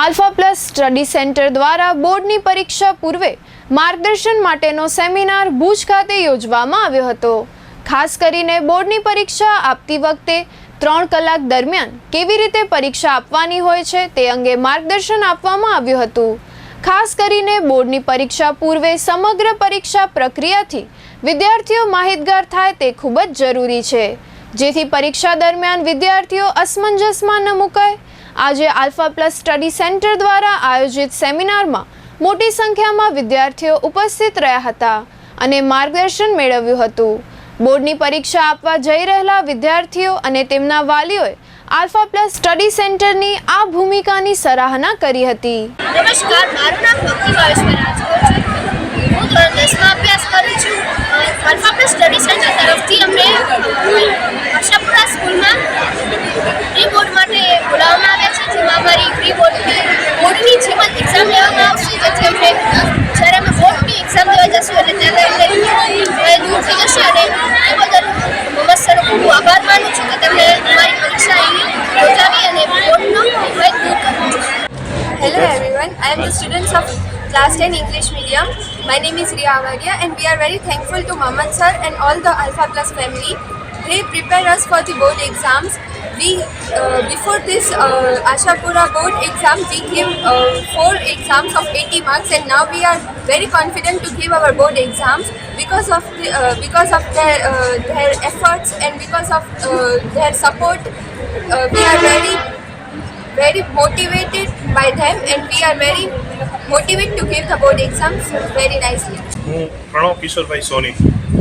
Alpha plus study centre દ્વારા બોર્ડની પરીક્ષા પૂર્વે માર્ગદર્શન માટેનો સેમિનાર ભુજ ખાતે યોજવામાં આવ્યો હતો. ખાસ કરીને બોર્ડની પરીક્ષા આપતી વખતે ત્રણ કલાક દરમિયાન કેવી રીતે પરીક્ષા આપવાની હોય છે તે અંગે માર્ગદર્શન આપવામાં આવ્યું હતું. ખાસ કરીને બોર્ડની પરીક્ષા પૂર્વે સમગ્ર પરીક્ષા પ્રક્રિયાથી વિદ્યાર્થીઓ માહિતગાર થાય તે ખૂબ જ જરૂરી છે. જેથી પરીક્ષા દરમિયાન વિદ્યાર્થીઓ અસમંજસમાં ન મુકાય આજે આલ્ફા પ્લસ સ્ટડી સેન્ટર દ્વારા આયોજિત સેમિનારમાં મોટી સંખ્યામાં વિદ્યાર્થીઓ ઉપસ્થિત રહ્યા હતા અને માર્ગદર્શન મેળવ્યું હતું. બોર્ડની પરીક્ષા આપવા જઈ રહેલા વિદ્યાર્થીઓ અને તેમના વાલીઓએ આલ્ફા પ્લસ સ્ટડી સેન્ટરની આ ભૂમિકાની સરાહના કરી હતી. નમસ્કાર, મારું નામ ભક્તિ ભાવેશભાઈ છે. હું ધોરણ દસમાં અભ્યાસ કરું છું. આલ્ફા પ્લસ સ્ટડી સેન્ટર તરફથી અમને આશાપુરા સ્કૂલમાં પ્રી બોર્ડ માટે બોલાવવામાં આવ્યા છે જેમાં અમારી પ્રી બોર્ડની બોર્ડની જેમ જ એક્ઝામ લેવામાં આવશે જેથી અમને જ્યારે અમે બોર્ડની એક્ઝામ દેવા જશું એટલે ત્યારે ભય દૂર થઈ જશે અને એ બદલ મમ્મદ સરનો ખૂબ આભાર માનું છું કે તેમણે અમારી પરીક્ષા અહીં યોજાવી અને બોર્ડનો ભય દૂર Hello everyone, I am the students of class 10 English medium. My name is Riya Avadia and we are very thankful to Maman sir and all the Alpha Plus family. They prepare us for the board exams. We uh, before this uh, Ashapura board exam we gave uh, four exams of 80 marks and now we are very confident to give our board exams because of the, uh, because of their uh, their efforts and because of uh, their support. Uh, we are very very motivated by them and we are very motivated to give the board exams very nicely. હું પ્રણવ કિશોરભાઈ સોની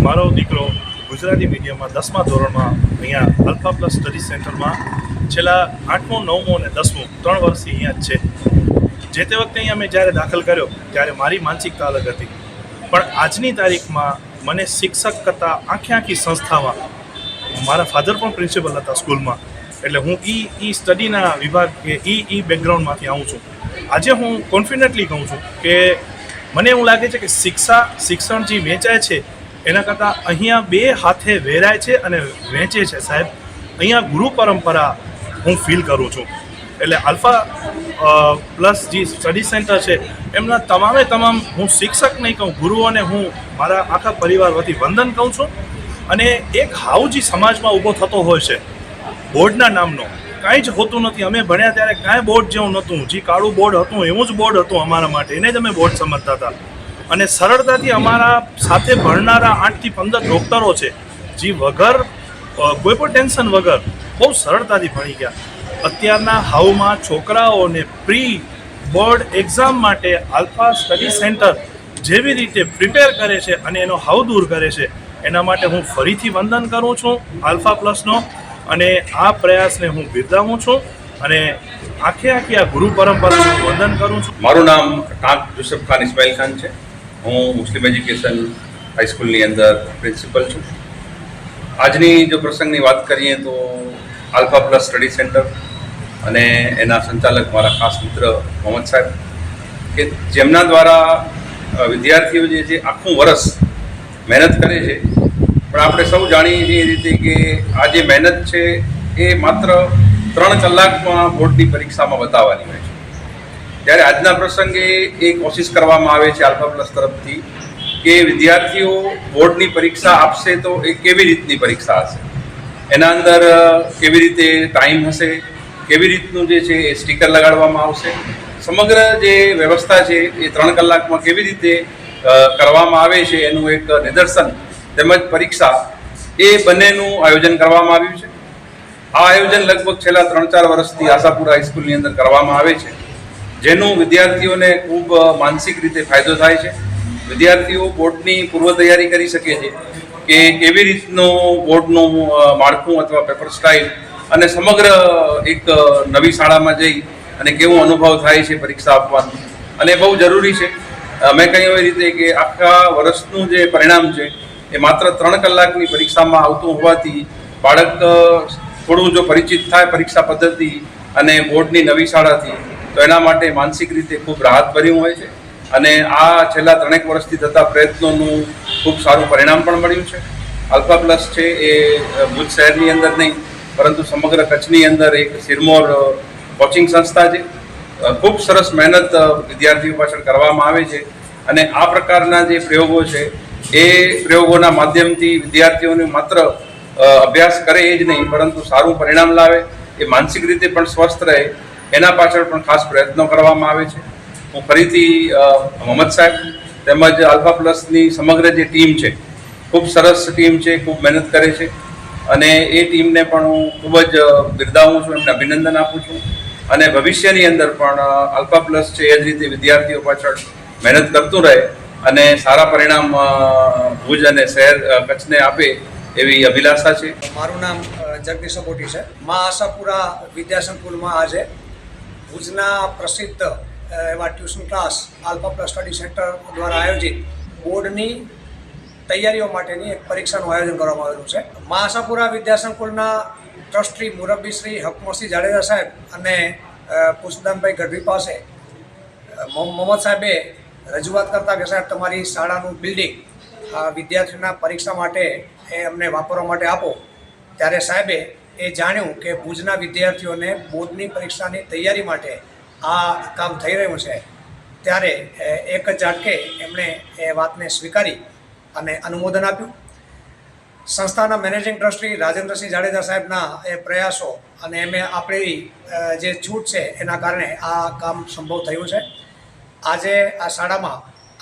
મારો દીકરો ગુજરાતી મીડિયમમાં દસમા ધોરણમાં અહીંયા alpha plus study સેન્ટરમાં છેલ્લા આઠમું, નવમું અને દસમું ત્રણ વર્ષથી અહીંયા જ છે. જે તે વખતે અહીંયા મેં જ્યારે દાખલ કર્યો, ત્યારે મારી માનસિકતા અલગ હતી. પણ આજની તારીખમાં મને શિક્ષક કરતાં આખી આખી સંસ્થામાં, મારા ફાધર પણ પ્રિન્સિપલ હતા સ્કૂલમાં, એટલે હું ઈ ઈ સ્ટડીના વિભાગ કે ઈ ઈ બેકગ્રાઉન્ડમાંથી આવું છું. આજે હું કોન્ફિડન્ટલી કહું છું કે મને એવું લાગે છે કે શિક્ષા, શિક્ષણ જે વેચાય છે એના કરતાં અહીંયા બે હાથે વેરાય છે અને વેચે છે સાહેબ. અહીંયા ગુરુ પરંપરા હું ફીલ કરું છું. એટલે આલ્ફા પ્લસ જે સ્ટડી સેન્ટર છે, એમના તમામે તમામ હું શિક્ષક નહીં કહું, ગુરુઓને હું મારા આખા પરિવાર વતી વંદન કહું છું. અને એક હાવ સમાજમાં ઊભો થતો હોય છે, બોર્ડના નામનો. કાંઈ જ હોતું નથી. અમે ભણ્યા ત્યારે કાંઈ બોર્ડ જેવું નહોતું. જે કાળું બોર્ડ હતું, એવું જ બોર્ડ હતું અમારા માટે. એને જ અમે બોર્ડ સમજતા હતા. અને સરળતાથી અમારા સાથે ભણનારા આઠથી પંદર ડૉક્ટરો છે, જે વગર કોઈ પણ ટેન્શન વગર બહુ સરળતાથી ભણી ગયા. અત્યારના હાવમાં છોકરાઓને પ્રી બોર્ડ એક્ઝામ માટે આલ્ફા સ્ટડી સેન્ટર જેવી રીતે પ્રિપેર કરે છે અને એનો હાવ દૂર કરે છે, એના માટે હું ફરીથી વંદન કરું છું આલ્ફા પ્લસનો અને આ પ્રયાસને હું બિરદાવું છું અને આખે આખી આ ગુરુ પરંપરાનું વંદન કરું છું. મારું નામ ટાંક યુસફ ખાન ઇસ્માઇલ ખાન છે. હું મુસ્લિમ એજ્યુકેશન હાઈસ્કૂલની અંદર પ્રિન્સિપલ છું. આજની જો પ્રસંગની વાત કરીએ તો આલ્ફા પ્લસ સ્ટડી સેન્ટર અને એના સંચાલક મારા ખાસ મિત્ર મોહમ્મદ સાહેબ, કે જેમના દ્વારા વિદ્યાર્થીઓ જે છે આખું વર્ષ મહેનત કરે છે, પણ આપણે સૌ જાણીએ છીએ એ રીતે કે આ જે મહેનત છે એ માત્ર ત્રણ કલાકમાં બોર્ડની પરીક્ષામાં બતાવવાની હોય. ત્યારે આજના પ્રસંગે એ કોશિશ કરવામાં આવે છે આલ્ફા પ્લસ તરફથી કે વિદ્યાર્થીઓ બોર્ડની પરીક્ષા આપશે તો એ કેવી રીતની પરીક્ષા હશે? એના અંદર કેવી રીતે ટાઈમ હશે? કેવી રીતનું જે છે એ સ્ટીકર લગાડવામાં આવશે? સમગ્ર જે વ્યવસ્થા છે એ ત્રણ કલાકમાં કેવી રીતે કરવામાં આવે છે એનું એક નિદર્શન તેમજ પરીક્ષા એ બંનેનું આયોજન કરવામાં આવ્યું છે. આ આયોજન લગભગ છેલ્લા ત્રણ ચાર વર્ષથી આશાપુરા હાઈસ્કૂલની અંદર કરવામાં આવે છે. જેનું વિદ્યાર્થીઓને ખૂબ માનસિક રીતે ફાયદો થાય છે. વિદ્યાર્થીઓ બોર્ડની પૂર્વ તૈયારી કરી શકે છે કે કેવી રીતનું બોર્ડનું માળખું અથવા પેપર સ્ટાઇલ અને સમગ્ર એક નવી શાળામાં જઈ અને કેવો અનુભવ થાય છે પરીક્ષા આપવાનો. અને બહુ જરૂરી છે. મેં કહ્યું એ રીતે કે આખા વર્ષનું જે પરિણામ છે એ માત્ર ત્રણ કલાકની પરીક્ષામાં આવતું હોવાથી બાળક થોડું જો પરિચિત થાય પરીક્ષા પદ્ધતિ અને બોર્ડની નવી શાળાથી તો એના માટે માનસિક રીતે ખૂબ રાહતભર્યું હોય છે. અને આ છેલ્લા ત્રણેક વર્ષથી થતા પ્રયત્નોનું ખૂબ સારું પરિણામ પણ મળ્યું છે. આલ્ફા પ્લસ છે એ ભુજ શહેરની અંદર નહીં, પરંતુ સમગ્ર કચ્છની અંદર એક સિરમોર કોચિંગ સંસ્થા છે. ખૂબ સરસ મહેનત વિદ્યાર્થીઓ પાછળ કરવામાં આવે છે. અને આ પ્રકારના જે પ્રયોગો છે, એ પ્રયોગોના માધ્યમથી વિદ્યાર્થીઓને માત્ર અભ્યાસ કરે એ જ નહીં, પરંતુ સારું પરિણામ લાવે, એ માનસિક રીતે પણ સ્વસ્થ રહે એના પાછળ પણ ખાસ પ્રયત્નો કરવામાં આવે છે. હું ફરીથી મોહમ્મદ સાહેબ તેમજ આલ્ફા પ્લસની સમગ્ર જે ટીમ છે, ખૂબ સરસ ટીમ છે, ખૂબ મહેનત કરે છે અને એ ટીમને પણ હું ખૂબ જ બિરદાવું છું, એમને અભિનંદન આપું છું અને ભવિષ્યની અંદર પણ આલ્ફા પ્લસ છે એ જ રીતે વિદ્યાર્થીઓ પાછળ મહેનત કરતું રહે અને સારા પરિણામ ભુજ અને શહેર કચ્છને આપે એવી અભિલાષા છે. મારું નામ જગદીશ મોટી છે. મા આશાપુરા વિદ્યાસંકુલમાં આજે ભુજના પ્રસિદ્ધ એવા tuition class alpha plus study centre દ્વારા આયોજિત બોર્ડની તૈયારીઓ માટેની એક પરીક્ષાનું આયોજન કરવામાં આવેલું છે. મહાસાપુરા વિદ્યાસંકુલના ટ્રસ્ટી મુરબ્બી શ્રી હકમસિંહ જાડેજા સાહેબ અને પુષ્પદાનભાઈ ગઢવી પાસે મોહમ્મદ સાહેબે રજૂઆત કરતા કે સાહેબ તમારી શાળાનું બિલ્ડિંગ આ વિદ્યાર્થીઓના પરીક્ષા માટે એ અમને વાપરવા માટે આપો. ત્યારે સાહેબે એ જાણ્યું કે ભુજના વિદ્યાર્થીઓને બોર્ડની પરીક્ષાની તૈયારી માટે આ કામ થઈ રહ્યું છે. ત્યારે એક ઝાટકે એમણે એ વાતને સ્વીકારી અને અનુમોદન આપ્યું. સંસ્થાના મેનેજિંગ ટ્રસ્ટી રાજેન્દ્રસિંહ જાડેજા સાહેબના એ પ્રયાસો અને એમે આપણી જે છૂટ છે એના કારણે આ કામ સંભવ થયું છે. આજે આ શાળામાં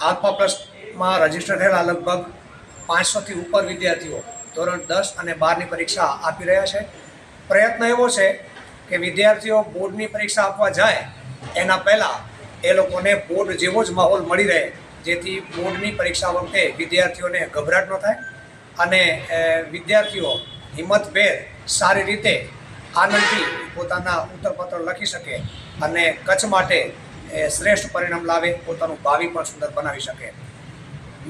આલ્ફા પ્લસમાં રજિસ્ટર થયેલા લગભગ પાંચસોથી ઉપર વિદ્યાર્થીઓ ધોરણ દસ અને બારની પરીક્ષા આપી રહ્યા છે. પ્રયત્ન એવો છે કે વિદ્યાર્થીઓ બોર્ડની પરીક્ષા આપવા જાય, એના પહેલાં એ લોકોને બોર્ડ જેવો જ માહોલ મળી રહે, જેથી બોર્ડની પરીક્ષા વખતે વિદ્યાર્થીઓને ગભરાટ ન થાય અને વિદ્યાર્થીઓ હિંમતભેર સારી રીતે આનંદથી પોતાના ઉત્તરપત્ર લખી શકે અને કચ્છ માટે શ્રેષ્ઠ પરિણામ લાવે, પોતાનું ભાવિ પણ સુંદર બનાવી શકે.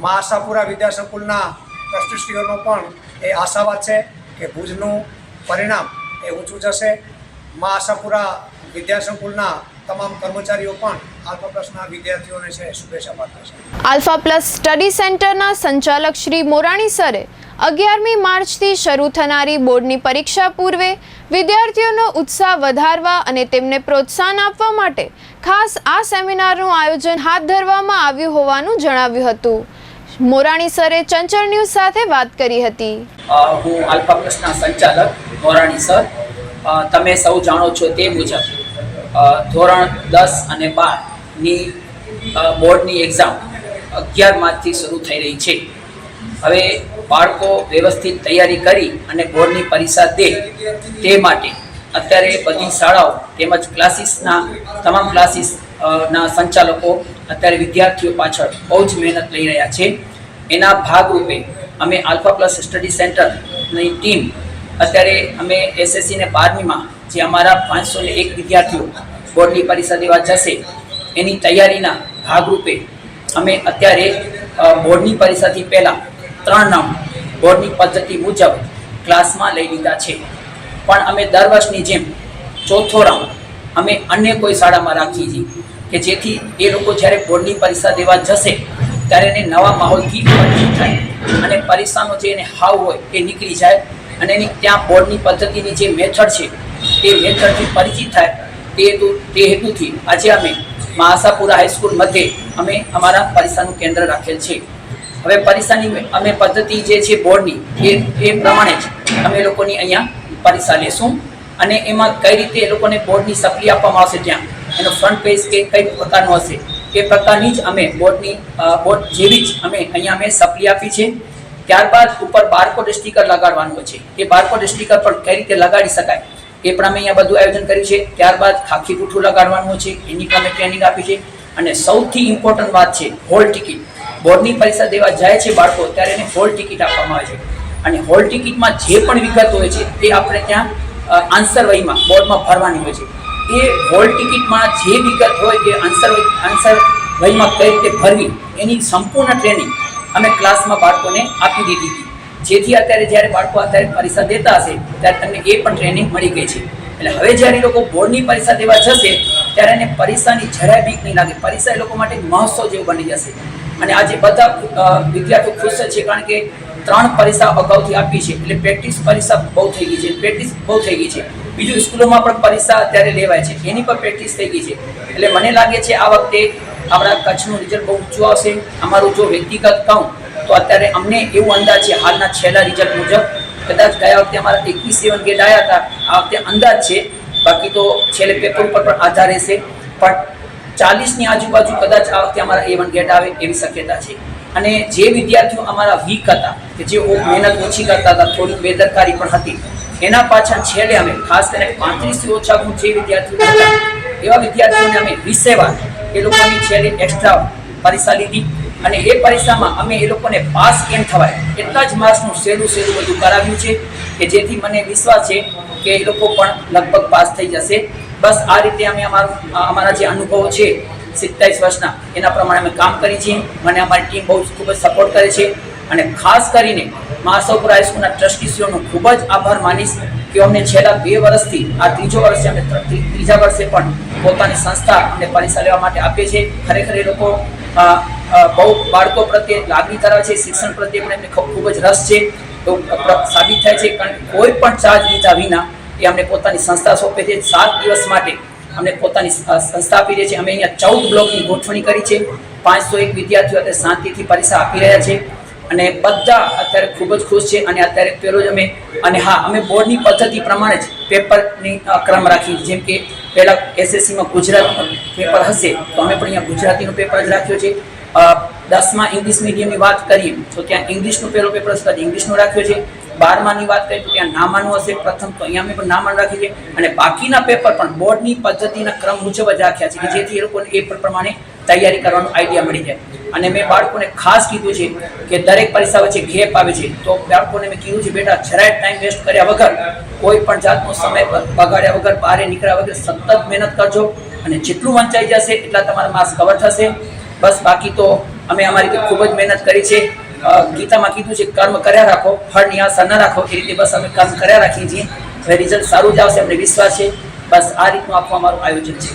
મા આશાપુરા વિદ્યાસંકુલના ટ્રસ્ટીશ્રીઓનો પણ એ આશાવાદ છે કે ભુજનું પરિણામ એ ઊંચું જશે. મા આશાપુરા વિદ્યાસંકુલના તમામ કર્મચારીઓ પણ આલ્ફા પ્લસના વિદ્યાર્થીઓને છે શુભેચ્છા પાઠવે છે. આલ્ફા પ્લસ સ્ટડી સેન્ટરના સંચાલક શ્રી મોરાણી સરે અગિયારમી માર્ચથી શરૂ થનારી બોર્ડની પરીક્ષા પૂર્વે વિદ્યાર્થીઓનો ઉત્સાહ વધારવા અને તેમને પ્રોત્સાહન આપવા માટે ખાસ આ સેમિનારનું આયોજન હાથ ધરવામાં આવ્યું હોવાનું જણાવ્યું હતું. મોરાણી સરે ચંચળ ન્યૂઝ સાથે વાત કરી હતી. હું આલ્ફા પ્લસના સંચાલક મોરાણી સર. તમે સૌ જાણો છો તે મુજબ ધોરણ દસ અને બારની બોર્ડની એક્ઝામ અગિયાર માર્ચથી શરૂ થઈ રહી છે. હવે બાળકો વ્યવસ્થિત તૈયારી કરી અને બોર્ડની પરીક્ષા દે તે માટે અત્યારે બધી શાળાઓ તેમજ ક્લાસીસના, તમામ ક્લાસીસ ના સંચાલકો અત્યારે વિદ્યાર્થીઓ પાછળ બહુ જ મહેનત લઈ રહ્યા છે. એના ભાગરૂપે અમે આલ્ફા પ્લસ સ્ટડી સેન્ટરની ટીમ અત્યારે અમે એસએસસી ને બારમીમાં જે અમારા પાંચસો ને એક વિદ્યાર્થીઓ બોર્ડની પરીક્ષા દેવા જશે, એની તૈયારીના ભાગરૂપે અમે અત્યારે બોર્ડની પરીક્ષાથી પહેલાં ત્રણ નામ બોર્ડની પદ્ધતિ મુજબ ક્લાસમાં લઈ લીધા છે. પણ અમે દર વર્ષની જેમ ચોથો રાઉન્ડ અમે અન્ય કોઈ શાળામાં રાખીએ છીએ કે જેથી એ લોકો જ્યારે બોર્ડની પરીક્ષા દેવા જશે, ત્યારે એને નવા માહોલથી પરિચિત થાય અને પરીક્ષાનો જે એને હાવ હોય એ નીકળી જાય અને એની ત્યાં બોર્ડની પદ્ધતિની જે મેથડ છે, તે મેથડથી પરિચિત થાય તે હેતુ, તે હેતુથી આજે અમે મહાસાપુરા હાઈસ્કૂલ મધ્યે અમે અમારા પરીક્ષાનું કેન્દ્ર રાખેલ છે. હવે પરીક્ષાની અમે પદ્ધતિ જે છે બોર્ડની, એ એ પ્રમાણે જ અમે લોકોની અહીંયા પરીક્ષા લેશું. અને એમાં કઈ રીતે એ લોકોને બોર્ડની સપ્લી આપવામાં આવશે ત્યાં, એનો ફ્રન્ટ પેજ કે કઈ પ્રકારનો હશે, એ પ્રકારની જ અમે બોર્ડની બોર્ડ જેવી જ અમે અહીંયા અમે સપ્લી આપી છે. ત્યારબાદ ઉપર બારકોડ સ્ટીકર લગાડવાનું છે. એ બારકોડ સ્ટીકર પર કઈ રીતે લગાડી શકાય? એ પણ અમે અહીંયા બધું આયોજન કર્યું છે. ત્યારબાદ ખાખી પૂઠું લગાડવાનું છે. એની પણ અમે ટ્રેનિંગ આપી છે. અને સૌથી ઇમ્પોર્ટન્ટ વાત છે હોલ ટિકિટ બોર્ડની પરીક્ષા દેવા જાય છે બાળકો, ત્યારે એને હોલ ટિકિટ આપવામાં આવે છે. અને હોલ ટિકિટમાં જે પણ વિગત હોય છે તે આપણે ત્યાં આન્સર વહીમાં, બોર્ડમાં ભરવાની હોય છે. એ હોલ ટિકિટમાં જે વિગત હોય કે આન્સર આન્સર વહીમાં કઈ રીતે ભરવી, એની સંપૂર્ણ ટ્રેનિંગ અમે ક્લાસમાં બાળકોને આપી દીધી હતી. જેથી અત્યારે જ્યારે બાળકો અત્યારે પરીક્ષા દેતા હશે, ત્યારે તમને એ પણ ટ્રેનિંગ મળી ગઈ છે. એટલે હવે જ્યારે એ લોકો બોર્ડની પરીક્ષા દેવા જશે, ત્યારે એને પરીક્ષાની જરાય બીક નહીં લાગે. પરીક્ષા એ લોકો માટે મહોત્સવ જેવું બની જશે. અને આજે બધા વિદ્યાર્થીઓ ખુશ છે કારણ કે ત્રણ પરીક્ષા અગાઉથી આપી છે. એટલે પ્રેક્ટિસ પરીક્ષા બહુ થઈ ગઈ છે. પ્રેક્ટિસ બહુ થઈ ગઈ છે. બીજું સ્કૂલોમાં પણ પરીક્ષા અત્યારે લેવાય છે. એની પર પ્રેક્ટિસ થઈ ગઈ છે. એટલે મને લાગે છે આ વખતે આપણા કચ્છનું રિઝલ્ટ બહુ ઊંચું આવશે. અમારું જો વ્યક્તિગત કહું, તો અત્યારે અમને એવું અંદાજ છે હાલના છેલ્લા રિઝલ્ટ મુજબ. કદાચ ગયા વખતે અમારા એકવીસ સેવન ગેટ આવ્યા હતા. આ વખતે અંદાજ છે. બાકી તો છેલ્લે પેપર ઉપર પણ આધાર રહેશે. પણ ચાલીસની આજુબાજુ કદાચ આ વખતે અમારા એ વન ગેટ આવે એવી શક્યતા છે. અને જે વિદ્યાર્થીઓ અમારા વીક હતા, કે જે મહેનત ઓછી કરતા હતા, થોડીક બેદરકારી પણ હતી એના પાછળ છેલ્લે અમે ખાસ કરીને પાંત્રીસથી ઓછા ગુણ જે વિદ્યાર્થીઓ એવા વિદ્યાર્થીઓને અમે વિષયવાર એ લોકોની છેલ્લે એક્સ્ટ્રા પરીક્ષા લીધી અને એ પરીક્ષામાં અમે એ લોકોને પાસ કેમ થવાય એટલા જ માર્ક્સનું સહેલું સહેલું બધું કરાવ્યું છે કે જેથી મને વિશ્વાસ છે કે એ લોકો પણ લગભગ પાસ થઈ જશે. બસ આ રીતે અમે અમારું અમારા જે અનુભવો છે સિત્તાવીસ વર્ષના, એના પ્રમાણે અમે કામ કરી છીએ. મને અમારી ટીમ બહુ ખૂબ જ સપોર્ટ કરે છે. અને ખાસ કરીને મહાસવપુર હાઈસ્કૂલના ટ્રસ્ટીસીઓનો ખૂબ જ આભાર માનીશ કે અમને છેલ્લા બે વર્ષથી, આ ત્રીજો વર્ષે અમે ત્રીજા વર્ષે પણ પોતાની સંસ્થા અમને પરીક્ષા લેવા માટે આપે છે. ખરેખર એ લોકો બહુ બાળકો પ્રત્યે લાગણી ધરાવે છે, શિક્ષણ પ્રત્યે પણ એમને ખૂબ જ રસ છે. તો સાબિત થાય છે કારણ કે કોઈ પણ ચાર્જ લીધા વિના એ અમને પોતાની સંસ્થા સોંપે છે. સાત દિવસ માટે અમને પોતાની સંસ્થા આપી રહી છે. અમે અહીંયા ચૌદ બ્લોકની ગોઠવણી કરી છે. પાંચસો એક વિદ્યાર્થીઓ શાંતિથી પરીક્ષા આપી રહ્યા છે. અને બધા અત્યારે ખૂબ જ ખુશ છે અને અત્યારે પહેલો જ અમે અને હા, અમે બોર્ડની પદ્ધતિ પ્રમાણે જ પેપરની ક્રમ રાખી. જેમ કે પહેલાં એસએસસીમાં ગુજરાત પેપર હશે, તો અમે પણ અહીંયા ગુજરાતીનું પેપર જ રાખ્યો છે. દસમાં ઇંગ્લિશ મીડિયમની વાત કરીએ, તો ત્યાં ઇંગ્લિશનું પહેલો પેપર હશે તો ઇંગ્લિશનું રાખ્યો છે. બારમાની વાત કરીએ, તો ત્યાં નામાનું હશે, પ્રથમ તો અહીંયા અમે પણ નામાન રાખીએ છીએ અને બાકીના પેપર પણ બોર્ડની પદ્ધતિના ક્રમ મુજબ જ રાખ્યા છે, કે જેથી એ લોકોને એ પ્રમાણે તૈયારી કરવાનો આઈડિયા મળી જાય. અને મેં બાળકોને ખાસ કીધું છે કે દરેક પરીક્ષા વચ્ચે ગેપ આવે છે. તો બાળકોને મેં કીધું છે, બેટા, જરાય ટાઈમ વેસ્ટ કર્યા વગર, કોઈ પણ જાતનો સમય બગાડ્યા વગર, બહાર નીકળ્યા વગર સતત મહેનત કરજો અને જેટલું વંચાઈ જશે, એટલા તમારા માર્ક્સ કવર થશે. બસ બાકી તો અમે અમારી રીતે ખૂબ જ મહેનત કરી છે. ગીતામાં કીધું છે, કર્મ કર્યા રાખો ફળની આશા ન રાખો. એ રીતે બસ અમે કર્મ કર્યા રાખીએ છીએ. હવે રિઝલ્ટ સારું જ આવશે, અમને વિશ્વાસ છે. બસ આ રીતનું આપવા અમારું આયોજન છે.